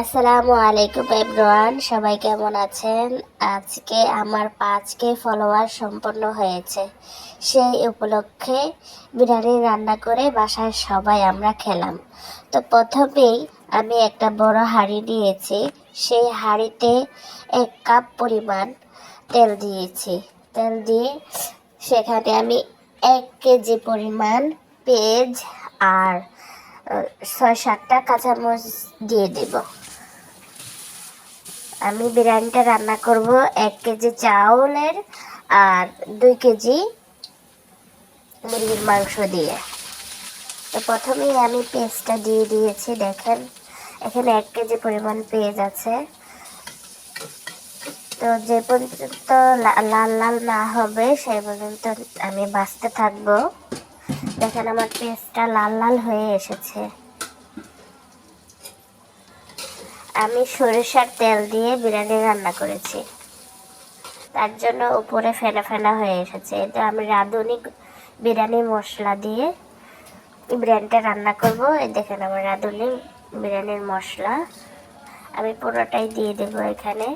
আসসালামু আলাইকুম এভরিওয়ান, সবাই কেমন আছেন? আজকে আমার পাঁচকে ফলোয়ার সম্পন্ন হয়েছে। সেই উপলক্ষে বিরিয়ানি রান্না করে বাসায় সবাই আমরা খেলাম। তো প্রথমেই আমি একটা বড় হাঁড়ি নিয়েছি। সেই হাঁড়িতে এক কাপ পরিমাণ তেল দিয়েছি। তেল দিয়ে সেখানে আমি এক কেজি পরিমাণ পেঁয়াজ আর ছয় সাতটা কাঁচামরিচ দিয়ে দেব। আমি বিরিয়ানিটা রান্না করব এক কেজি চাউলের আর দুই কেজি মুরগির মাংস দিয়ে। তো প্রথমেই আমি পেঁয়াজটা দিয়ে দিয়েছি, দেখেন। এখানে এক কেজি পরিমাণ পেঁয়াজ আছে। তো যে পর্যন্ত লাল লাল না হবে, সেই পর্যন্ত আমি বাঁচতে থাকব। দেখেন আমার পেঁয়াজটা লাল লাল হয়ে এসেছে। আমি সরিষার তেল দিয়ে বিরিয়ানি রান্না করেছি। তার জন্য উপরে ফেনা ফেনা হয়ে এসেছে। এটা আমি রাঁধুনি বিরিয়ানি মশলা দিয়ে বিরিয়ানিটা রান্না করব। এই দেখেন আমার রাঁধুনি বিরিয়ানির মশলা। আমি পুরোটাই দিয়ে দেবো এখানে।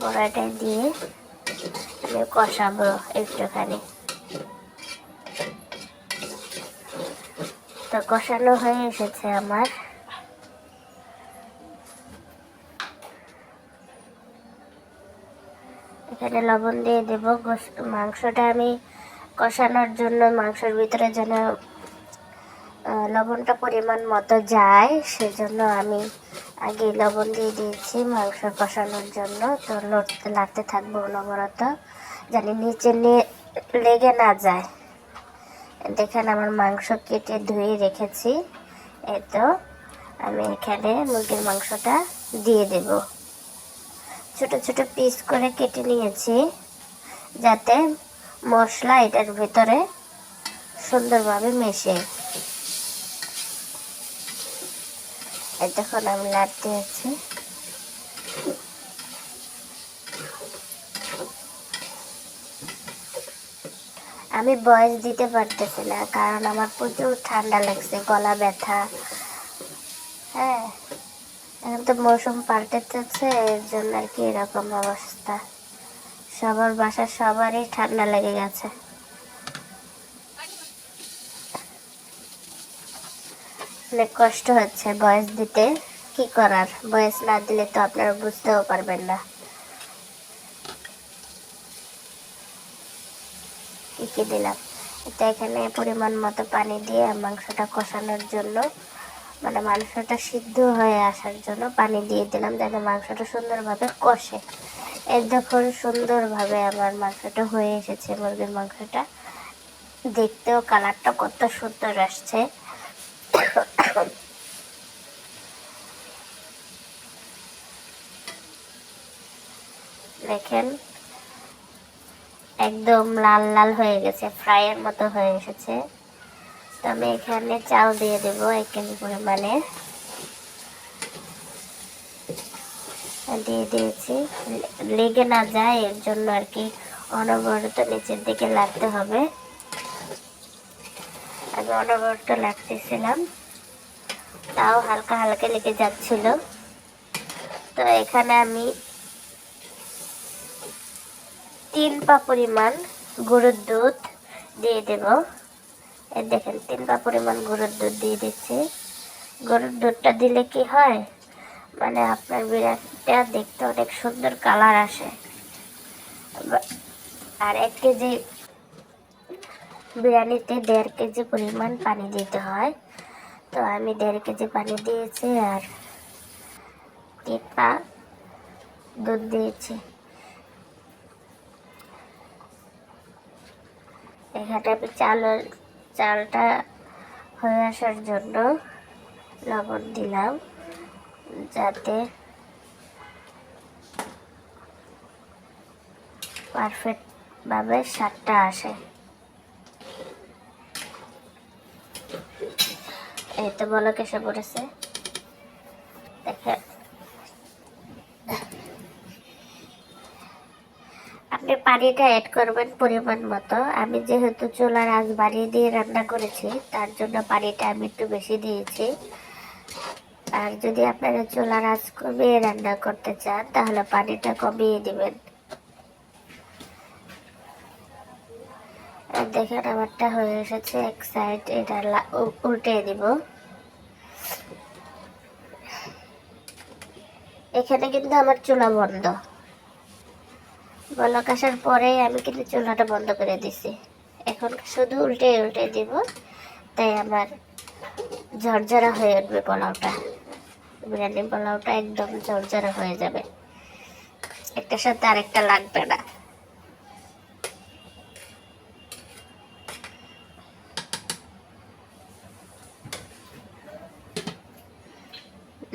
পুরোটাই দিয়ে আমি কষাবো একটুখানি। তো কষানো হয়ে এসেছে আমার। এখানে লবণ দিয়ে দেব। মাংসটা আমি কষানোর জন্য, মাংসের ভিতরে যেন লবণটা পরিমাণ মতো যায়, সেজন্য আমি আগে লবণ দিয়ে দিয়েছি মাংস কষানোর জন্য। তো লড়তে লাগতে থাকব অনবরত, জানি নিচে লেগে না যায়। দেখেন আমার মাংস কেটে ধুয়ে রেখেছি। এই তো, আমি এখানে মুরগির মাংসটা দিয়ে দেব। ছোট ছোট পিস করে কেটে নিয়েছি যাতে মশলা এটার ভিতরে সুন্দরভাবে মেশে। দেখুন, আমি লাড়তে আছি আমি বয়স দিতে পারতেছি না, কারণ আমার প্রচুর ঠান্ডা লাগছে, গলা ব্যথা। এখন তো মৌসুম পাল্টেছে এর জন্য আর কি এরকম অবস্থা। সবার বাসা সবারই ঠান্ডা লেগে গেছে। অনেক কষ্ট হচ্ছে বয়স দিতে, কি করার? বয়স না দিলে তো আপনারা বুঝতেও পারবেন না। কি দিলাম। এটা এখানে পরিমাণ মতো পানি দিয়ে মাংসটা কষানোর জন্য মানে মাংসটা সিদ্ধ হয়ে আসার জন্য পানি দিয়ে দিলাম যাতে মাংসটা সুন্দরভাবে কষে। এর দেখুন, সুন্দরভাবে আমার মাংসটা হয়ে এসেছে, মুরগির মাংসটা। দেখতেও কালারটা কত সুন্দর আসছে। দেখেন, একদম লাল লাল হয়ে গেছে, ফ্রাইয়ের মতো হয়ে এসেছে। আমি এখানে চাল দিয়ে দেবো এক কেজি পরিমাণে। দিয়ে দিয়েছি। লেগে না যায়, এর জন্য আর কি অনবরত নিচের দিকে লাগতে হবে। আমি অনবরত লাগতেছিলাম। তাও হালকা হালকা লেগে যাচ্ছিল। তো এখানে আমি তিন পা পরিমাণ গরুর দুধ দিয়ে দেব। এই দেখেন তিন পা পরিমাণ গরুর দুধ দিয়ে দিচ্ছি। গরুর দুধটা দিলে কি হয়? মানে আপনার বিরিয়ানিটা দেখতে অনেক সুন্দর কালার আসে। আর এক কেজি বিরিয়ানিতে দেড় কেজি পরিমাণ পানি দিতে হয়। তো আমি দেড় কেজি পানি দিয়েছি আর তিন পা দুধ দিয়েছি। এখানে আমি চাল চালটা হয়ে আসার জন্য লবণ দিলাম, যাতে পারফেক্টভাবে স্বাদটা আসে। এই তো বলো কেসে পড়েছে। দেখেন আপনি পানিটা অ্যাড করবেন পরিমাণ মতো। আমি যেহেতু চুলার আঁচ বাড়িয়ে দিয়ে রান্না করেছি, তার জন্য পানিটা আমি একটু বেশি দিয়েছি। আর যদি আপনারা চুলার আঁচ কমিয়ে রান্না করতে চান, তাহলে পানিটা কমিয়ে দিবেন। দেখেন, আমারটা হয়ে এসেছে এক সাইড এটা উল্টে দিব। এখানে কিন্তু আমার চুলা বন্ধ। বলক আসার পরেই আমি কিন্তু চুলাটা বন্ধ করে দিছি। এখন শুধু উল্টে উল্টে দিব, তাই আমার ঝরঝরা হয়ে উঠবে পোলাওটা। বিরিয়ানি পোলাওটা একদম ঝরঝরা হয়ে যাবে। একটার সাথে আরেকটা লাগবে না।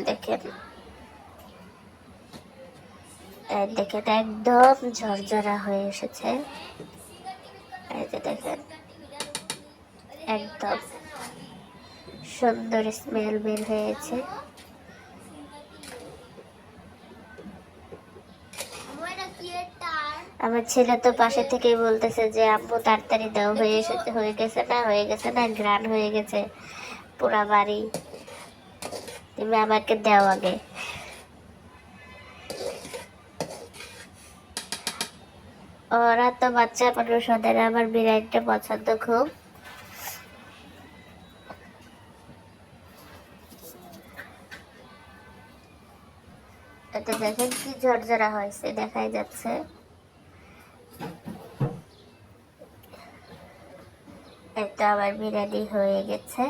দেখেন এই দেখেন একদম ঝরঝরা হয়ে এসেছে। দেখেন, একদম সুন্দর স্মেল বের হয়েছে। আমার ছেলে তো পাশে থেকে বলতেছে যে, আম্মু, তাড়াতাড়ি দাও, হয়ে এসেছে, হয়ে গেছে না, হয়ে গেছে না গ্রান হয়ে গেছে, পুরা বাড়ি। তুমি আমাকে দাও আগে। ওরা তো বাচ্চা মানুষ ওদের আমার বিরিয়ানিটা পছন্দ খুব। এটা দেখেন কি ঝরঝরা হয়েছে, দেখাই যাচ্ছে। এটা আমার বিরিয়ানি হয়ে গেছে।